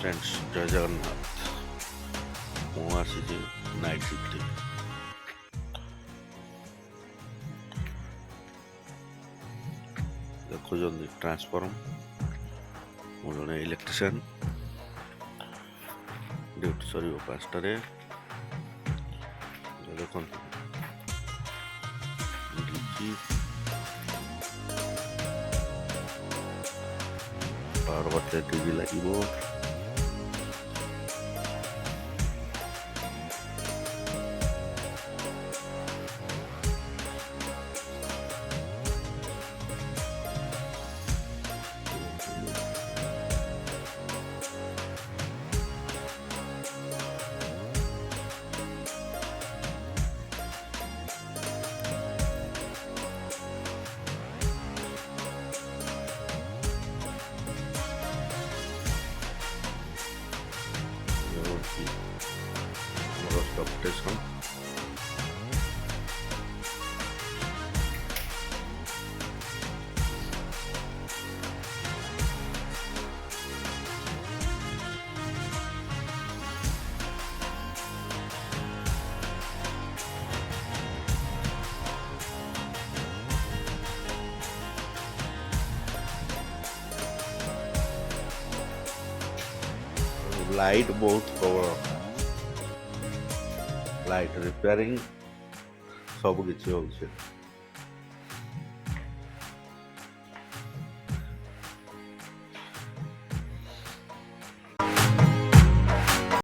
Friends Jai Jagannath মহাসিটি night শিফটে ଦେଖୁଛନ୍ତି ଟ୍ରାନ୍ସଫର୍ମ ମୁଁ ଜଣେ ଇଲେକ୍ଟ୍ରିସିଆନ୍ ଡ୍ୟୁଟି ସରିବ ପାଞ୍ଚଟାରେ ଦେଖନ୍ତୁ ପାୱାର ବଟରେ ଡିଜି ଲାଗିବ Let's stop this one. Light बहुत कवर हाँ। लाइट रिपेयरिंग सब किसी हो